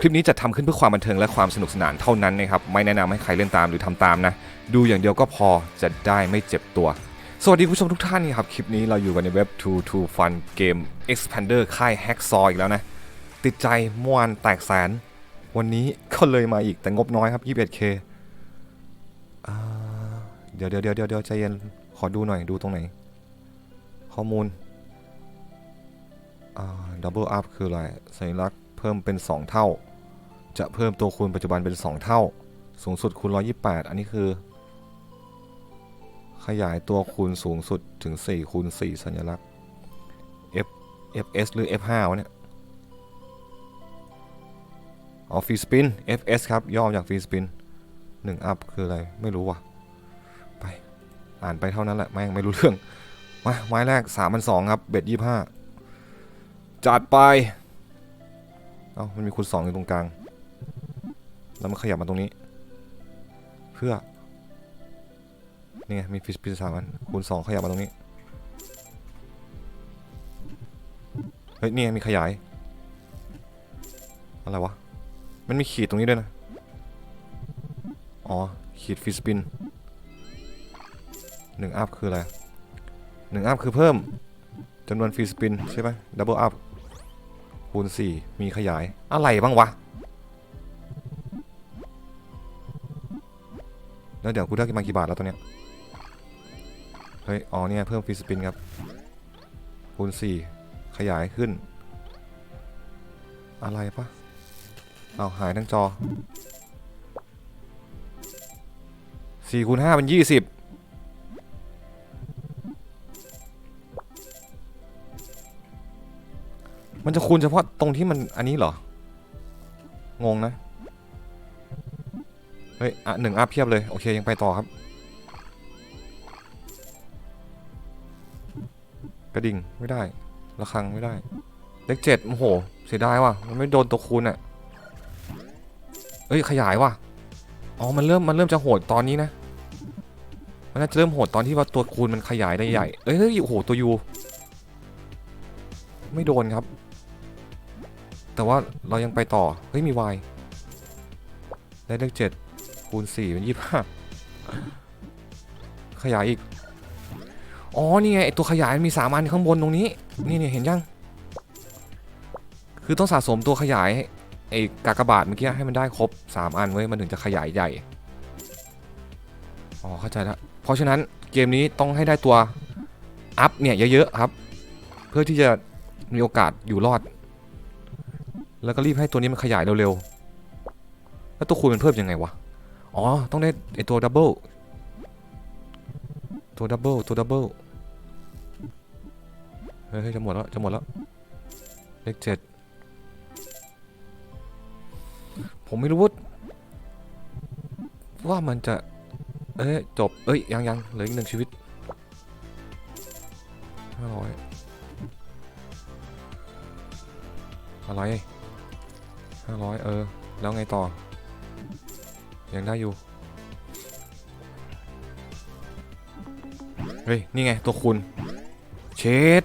คลิปนี้จะทำขึ้นเพื่อความบันเทิงและความสนุกสนานเท่านั้นนะครับ ไม่แนะนำให้ใครเล่นตามหรือทำตามนะ ดูอย่างเดียวก็พอจะได้ไม่เจ็บตัว สวัสดีคุณผู้ชมทุกท่านนะครับ คลิปนี้เราอยู่กันในเว็บ2 2 Fun เกม Expander ค่าย Hacksaw อีกแล้วนะ ติดใจเมื่อวานแตกแสน วันนี้ก็เลยมาอีกแต่งบน้อยครับ 21k เดี๋ยวเดี๋ยวเดี๋ยวเดี๋ยวใจเย็น ขอดูหน่อยดูตรงไหน ข้อมูลดับเบิลอัพคืออะไรสัญลักษณ์เพิ่มเป็น 2 เท่า จะเพิ่มตัวคูณปัจจุบันเป็น 2 เท่า สูงสุดคูณ 128 อันนี้คือ ขยายตัวคูณสูงสุดถึง 4 คูณ 4 สัญลักษณ์ F FS หรือ F5 เนี่ยอ๋อฟรีสปิน FS ครับ ย่อมาจากฟรีสปิน1อัพคืออะไร ไม่รู้ว่ะ ไป อ่านไปเท่านั้นแหละ แม่งไม่รู้เรื่อง มา ไม้แรก3 2 0 0ครับ เบ็ด25จัดไป เอ้า มันมีคูณ2อยู่ตรงกลาง แล้วมันขยับมาตรงนี้ เพื่อ นี่ไงมีฟิชพิซสามันคูณ2ขยับมาตรงนี้ เฮ้ย นี่ไงมีขยาย อะไรวะ มันมีขีดตรงนี้ด้วยนะ อ๋อ ขีดฟิสปินหนึ่งอัพคืออะไรหนึ่งอัพคือเพิ่มจำนวนฟิสปินใช่ไหมดับเบิลอัพคูณสี่มีขยาย อะไรบ้างวะ แล้วเดี๋ยวกูได้มากี่บาทแล้วตัวเนี้ย เฮ้ย อ๋อเนี่ยเพิ่มฟีสปินครับ คูณ4ขยายขึ้น อะไรปะเอาหายทั้งจอ4คูณ5เป็น20มันจะคูณเฉพาะตรงที่มันอันนี้เหรอ งงนะ เฮ้ยอะหนึ่งอัพเพียบเลย โอเค ยังไปต่อครับ กระดิ่งไม่ได้ระฆังไม่ได้ เลขเจ็ดโอ้โห เสียดายว่ะ มันไม่โดนตัวคูณอะเอ้ย ขยายว่ะ อ๋อ มันเริ่ม มันเริ่มจะโหดตอนนี้นะ มันน่าจะเริ่มโหดตอนที่ว่าตัวคูณมันขยายได้ใหญ่ เอ้ย เฮ้ย โอ้โห ตัวยู ไม่โดนครับ แต่ว่าเรายังไปต่อ เฮ้ย มีวายได้เลขเจ็ด คูณสี่เป็นยี่ห้าขยายอีก อ๋อ นี่ไงไอตัวขยายมันมีสามอันข้างบนตรงนี้ นี่นี่เห็นยัง คือต้องสะสมตัวขยายไอกากบาทเมื่อกี้ให้มันได้ครบ 3 อันไว้ยมันถึงจะขยายใหญ่ อ๋อ เข้าใจแล้ว เพราะฉะนั้นเกมนี้ต้องให้ได้ตัวอัพเนี่ยเยอะๆครับ เพื่อที่จะมีโอกาสอยู่รอด แล้วก็รีบให้ตัวนี้มันขยายเร็วๆ แล้วตัวคูณมันเพิ่มยังไงวะ อ๋อ ต้องได้ไอตัวดับเบิลตัวดับเบิลตัวดับเบิลเฮ้ยจะหมดแล้วจะหมดแล้ว เลขเจ็ดผมไม่รู้ว่าว่ามันจะ เอ้ยจบ เอ้ย ยังยังเหลืออีกหนึ่งชีวิตห้าร้อยอะไรห้าร้อยเออ แล้วไงต่อ ยังได้อยู่ เฮ้ย นี่ไงตัวคูณเชด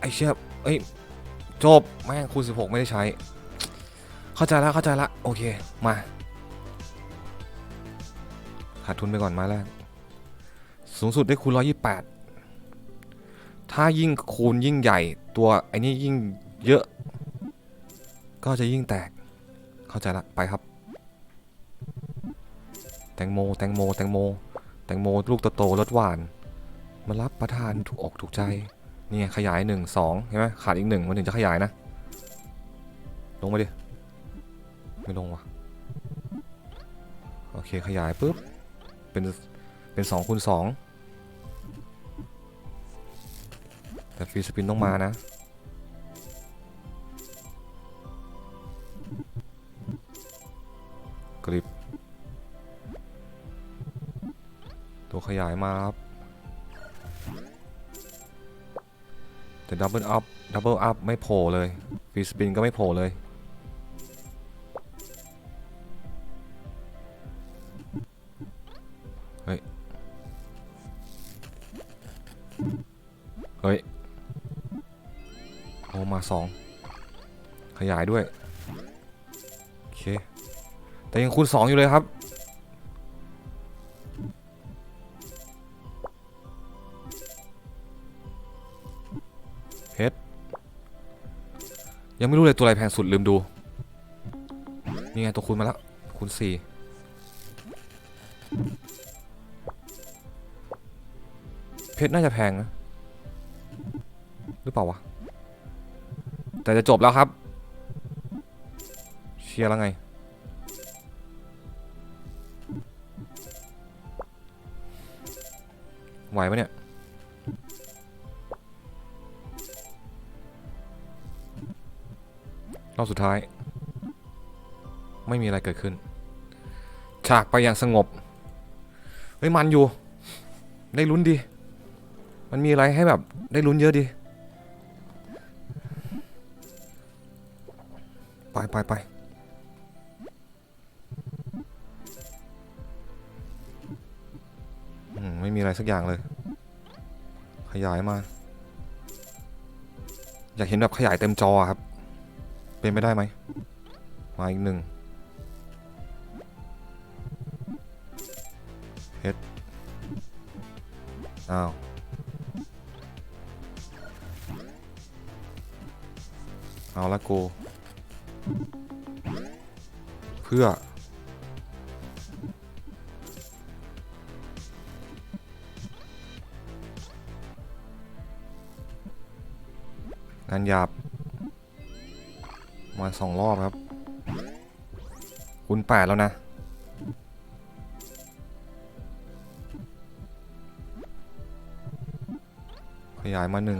ไอเชี่ยเอ้ย จบ แม่งคูณ16 ไม่ได้ใช้ เข้าใจแล้วเข้าใจล้วโอเค มาขาดทุนไปก่อนมาแรก สูงสุดได้คูณ 128 ถ้ายิ่งคูณยิ่งใหญ่ตัวไอ้นี่ยิ่งเยอะ ก็จะยิ่งแตก เข้าใจละ ไปครับ แตงโม แตงโม แตงโม แตงโมลูกโตๆรสหวาน มารับประทานถูกอกถูกใจนี่ขยายหนึ่งสองเห็นไหมขาดอีกหนึ่งมันถึงจะขยายนะ ลงมาดิ ไม่ลงว่ะ โอเคขยายปุ๊บ เป็น เป็นสองคูณสองแต่ฟรีสปินต้องมานะ กริบตัวขยายมาครับแต่ดับเบิลอัพดับเบิลอัพไม่โผล่เลยฟรีสปินก็ไม่โผล่เลย เฮ้ย เฮ้ย โอมาสอง ขยายด้วย แต่ยังคูณสองอยู่เลยครับ เพชร ยังไม่รู้เลยตัวอะไรแพงสุดลืมดู นี่ไงตัวคูณมาแล้ว คูณสี่เพชรน่าจะแพงนะ หรือเปล่าวะ แต่จะจบแล้วครับ เชียร์แล้วไง ไหวปะเนี่ย รอบสุดท้าย ไม่มีอะไรเกิดขึ้น ฉากไปอย่างสงบ เฮ้ย มันอยู่ ได้ลุ้นดี มันมีอะไรให้แบบ ได้ลุ้นเยอะดี ไปไปไป สักอย่างเลย ขยายมา อยากเห็นแบบขยายเต็มจอครับ เป็นไปได้ไหมมาอีกหนึ่งเฮ็ดอ้าวเอาละกู เพื่อ งานหยาบ มาสองรอบครับ คูณแปดแล้วนะ ขยายมาหนึ่ง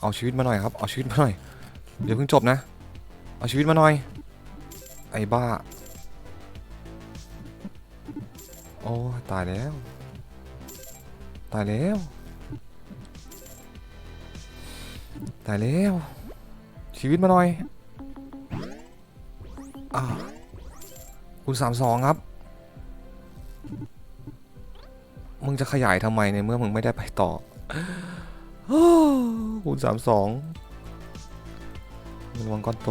เอาชีวิตมาหน่อยครับ เอาชีวิตมาหน่อย เดี๋ยวเพิ่งจบนะ เอาชีวิตมาหน่อย ไอ้บ้า โอ้ ตายแล้ว ตายแล้ว ตายแล้ว ชีวิตมาหน่อยอ่าคุณสามสองครับ มึงจะขยายทำไมในเมื่อมึงไม่ได้ไปต่อคูณสามสองมันวังก้อนโต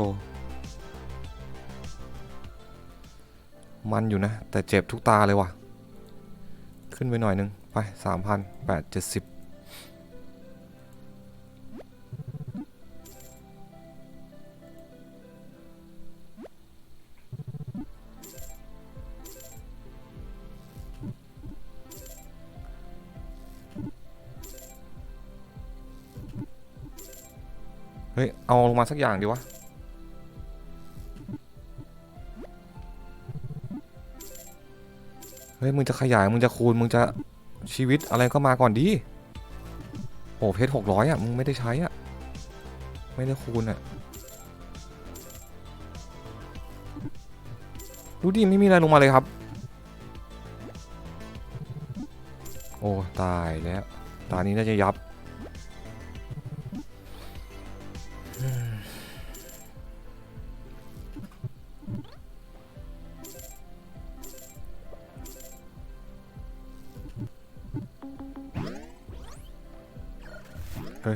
มันอยู่นะ แต่เจ็บทุกตาเลยว่ะ ขึ้นไปหน่อยนึง ไปสามพันแปดเจ็ดสิบเฮ้ย เอาลงมาสักอย่างดีวะ เฮ้ย มึงจะขยาย มึงจะคูณ มึงจะ ชีวิตอะไรก็มาก่อนดีโอ้เพชรหกร้อยอะ มึงไม่ได้ใช้อะ ไม่ได้คูณอะ ดูดิ ไม่มีอะไรลงมาเลยครับ โอ้ ตายแล้ว ตานี้น่าจะยับ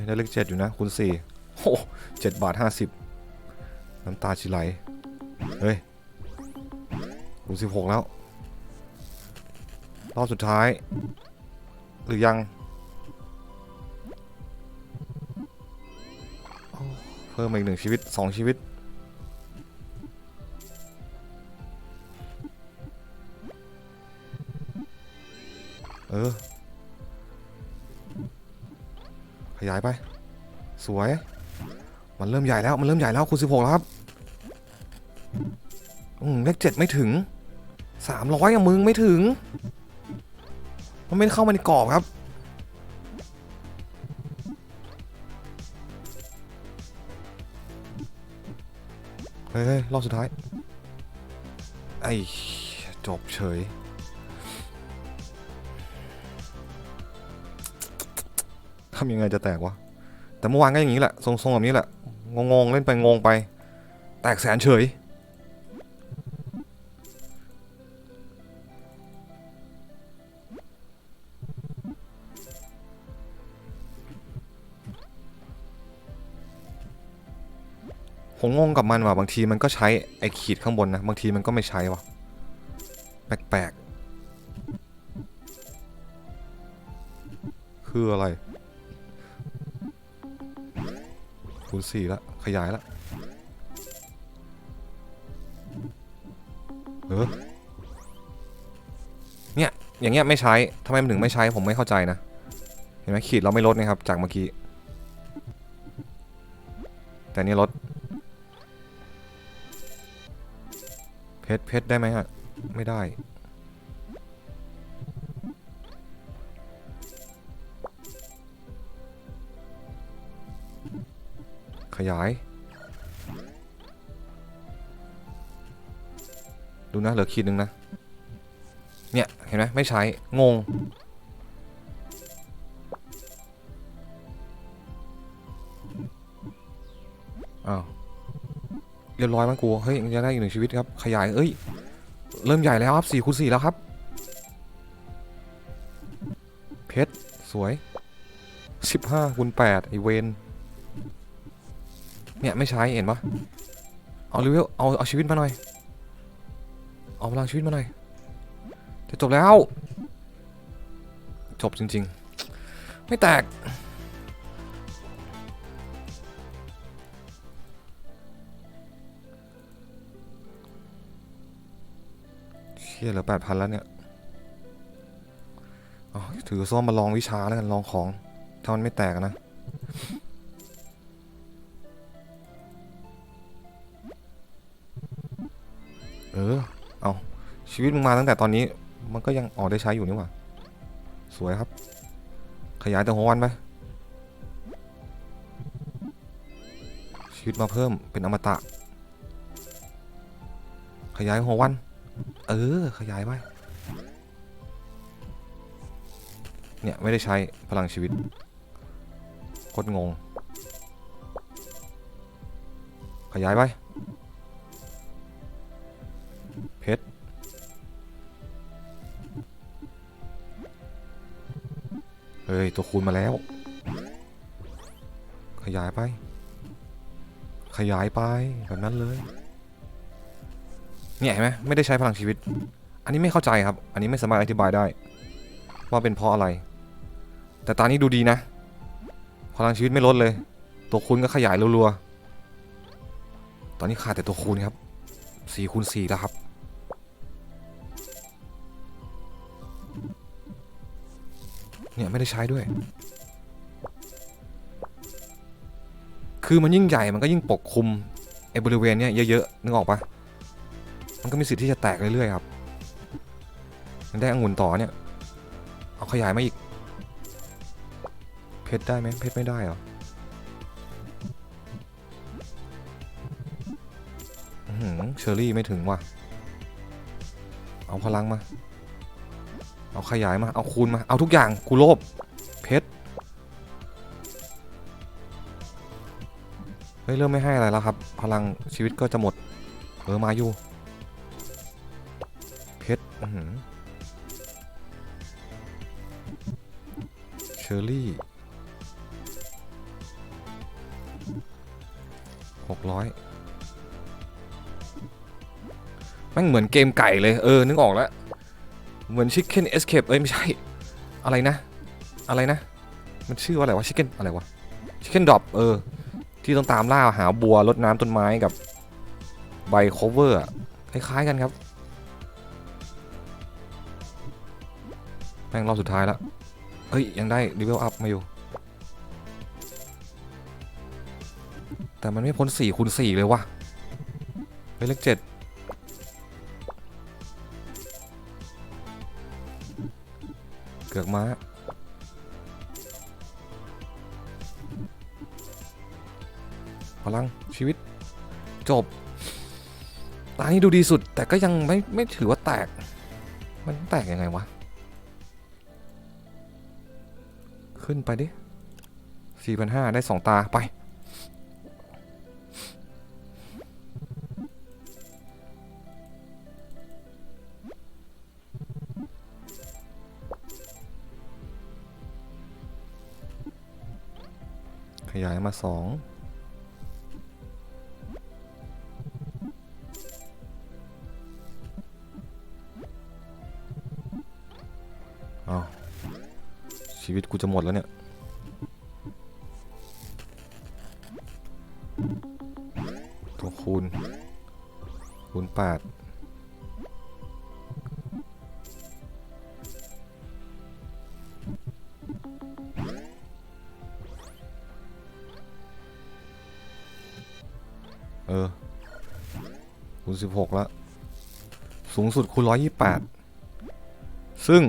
ได้เลขเจ็ดอยู่นะคูณสี่โอ้เจ็ดบาทห้าสิบน้ำตาชิไหลเฮ้ยคูณสิบหกแล้ว รอบสุดท้าย หรือยังเพิ่มมาอีกหนึ่งชีวิตสองชีวิตเออ ขยายไป สวย มันเริ่มใหญ่แล้ว มันเริ่มใหญ่แล้วคูณสิบหกแล้วครับ อืมเลขเจ็ดไม่ถึงสามร้อยอะมึงไม่ถึง มันไม่เข้ามาในกรอบครับ เฮ้ยเฮ้ยรอบสุดท้าย ไอ้จบเฉย ทำยังไงจะแตกวะ แต่เมื่อวานก็อย่างนี้แหละ ทรงๆแบบนี้แหละ งงๆเล่นไปงงไป แตกแสนเฉย ผมงงกับมันว่ะ บางทีมันก็ใช้ไอ้ขีดข้างบนนะ บางทีมันก็ไม่ใช้ว่ะ แปลกๆ คืออะไร คูณสี่ละขยายละเออเนี่ยอย่างเงี้ยไม่ใช้ทำไมมันถึงไม่ใช้ผมไม่เข้าใจนะเห็นไหมขีดเราไม่ลดนะครับจากเมื่อกี้ แต่นี่ลดเพชรเพชรได้ไหมฮะ ไม่ได้ ขยาย ดูนะ เหลือขีดหนึ่งนะ เนี่ย เห็นไหมไม่ใช้ งง อ้าว เรียบร้อยมั้งกู เฮ้ยยังได้อีกหนึ่งชีวิตครับ ขยาย เอ้ย เริ่มใหญ่แล้วครับสี่คูณสี่แล้วครับ เพชร สวยสิบห้าคูณแปดไอเวน เนี่ยไม่ใช้เห็นปะเอาเลเวลเอาเอาชีวิตมาหน่อย เอาพลังชีวิตมาหน่อย จะจบแล้ว จบจริง ๆ ไม่แตก เชี่ยเหลือแปดพันแล้วเนี่ยอ๋อถือส้มมาลองวิชาแล้วกันลองของ ถ้ามันไม่แตกนะ เออ เอาชีวิตมึงมาตั้งแต่ตอนนี้ มันก็ยังออกได้ใช้อยู่นี่หว่า สวยครับ ขยายแต่หัววันไปชีวิตมาเพิ่มเป็นอมตะ ขยายหัววัน เออ ขยายไปเนี่ย ไม่ได้ใช้พลังชีวิตโคตรงง ขยายไป เฮ้ย ตัวคูณมาแล้ว ขยายไป ขยายไป แบบนั้นเลย เนี่ยเห็นไหมไม่ได้ใช้พลังชีวิต อันนี้ไม่เข้าใจครับ อันนี้ไม่สามารถอธิบายได้ ว่าเป็นเพราะอะไร แต่ตอนนี้ดูดีนะ พลังชีวิตไม่ลดเลย ตัวคูณก็ขยายรัวๆ ตอนนี้ขาดแต่ตัวคูณครับสี่คูณสี่แล้วครับ เนี่ยไม่ได้ใช้ด้วย คือมันยิ่งใหญ่มันก็ยิ่งปกคลุมไอ้บริเวณเนี้ยเยอะๆนึกออกปะมันก็มีสิทธิ์ที่จะแตกเรื่อยๆครับมันได้องุ่นต่อเนี่ย เอาขยายมาอีก เพชรได้ไหมเพชรไม่ได้เหรอหือเชอรี่ไม่ถึงว่ะ เอาพลังมา เอาขยายมา เอาคูณมา เอาทุกอย่างกูโลภเพชร เฮ้ย เริ่มไม่ให้อะไรแล้วครับ พลังชีวิตก็จะหมด เออ มาอยู่ เพชรอื้อหือเชอรี่หกร้อยแม่งเหมือนเกมไก่เลย เออ นึกออกแล้ว เหมือน Chicken Escape เอ้ยไม่ใช่ อะไรนะ อะไรนะ มันชื่อว่าอะไรวะ Chicken อะไรวะ Chicken Drop เออ ที่ต้องตามล่าหาบัวรดน้ำต้นไม้กับใบ cover อะคล้ายๆกันครับแม่งรอบสุดท้ายแล้วเอ้ย ยังได้รีเวลอัพมาอยู่ แต่มันไม่พ้น4คูณ4เลยวะเฮ้ยเลขเจ็ด กือกม้า พลังชีวิต จบตานี้ดูดีสุด แต่ก็ยังไม่ไม่ถือว่าแตก มันแตกยังไงวะ ขึ้นไปดิสี่พันห้าได้สองตาไป ขยายมา 2อาชีวิตกูจะหมดแล้วเนี่ย ตัวคูณคูณแปด สิบหกแล้ว สูงสุดคูณร้อยยี่แปดซึ่ง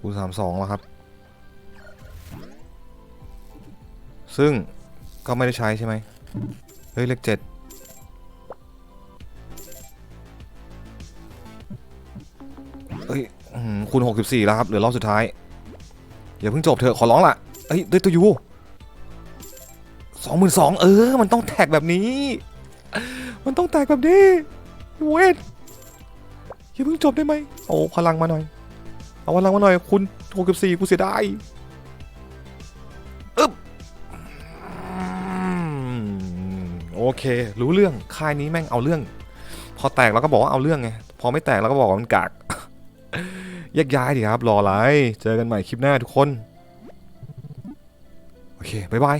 คูณสามสองแล้วครับ ซึ่งก็ไม่ได้ใช้ใช่ไหม เฮ้ย เลขเจ็ดเฮ้ยคูณหกสิบสี่แล้วครับ เหลือรอบสุดท้าย อย่าเพิ่งจบเถอะขอร้องล่ะเฮ้ยด้วยตัวยูสองหมื่นสองเออ มันต้องแท็กแบบนี้ มันต้องแท็กแบบนี้เวทอย่าเพิ่งจบได้ไหมโอ้พลังมาหน่อย เอาพลังมาหน่อย คุณ64กูเสียดายอึ๊บโอเค รู้เรื่องค่ายนี้แม่งเอาเรื่อง พอแตกแล้วก็บอกว่าเอาเรื่องไง พอไม่แตกแล้วก็บอกว่ามันกาก แยกย้ายดิครับ รออะไร เจอกันใหม่คลิปหน้าทุกคน โอเค บ๊ายบาย